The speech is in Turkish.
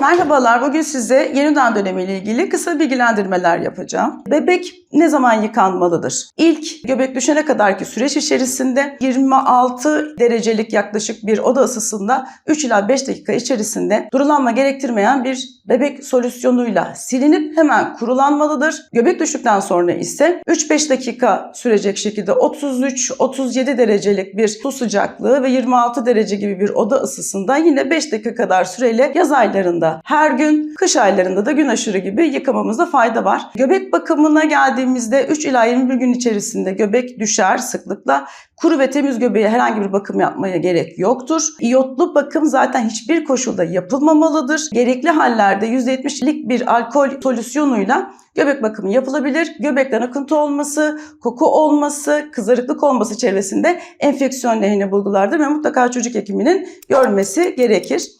Merhabalar, bugün size yeniden dönemiyle ilgili kısa bilgilendirmeler yapacağım. Bebek ne zaman yıkanmalıdır? İlk göbek düşene kadarki süreç içerisinde 26 derecelik yaklaşık bir oda ısısında 3 ila 5 dakika içerisinde durulanma gerektirmeyen bir bebek solüsyonuyla silinip hemen kurulanmalıdır. Göbek düştükten sonra ise 3-5 dakika sürecek şekilde 33-37 derecelik bir su sıcaklığı ve 26 derece gibi bir oda ısısında yine 5 dakika kadar süreyle yaz aylarında her gün, kış aylarında da gün aşırı gibi yıkamamızda fayda var. Göbek bakımına geldiğimizde 3 ila 21 gün içerisinde göbek düşer sıklıkla. Kuru ve temiz göbeğe herhangi bir bakım yapmaya gerek yoktur. İyotlu bakım zaten hiçbir koşulda yapılmamalıdır. Gerekli hallerde %70'lik bir alkol solüsyonuyla göbek bakımı yapılabilir. Göbekten akıntı olması, koku olması, kızarıklık olması çevresinde enfeksiyon lehine bulgulardır ve mutlaka çocuk hekiminin görmesi gerekir.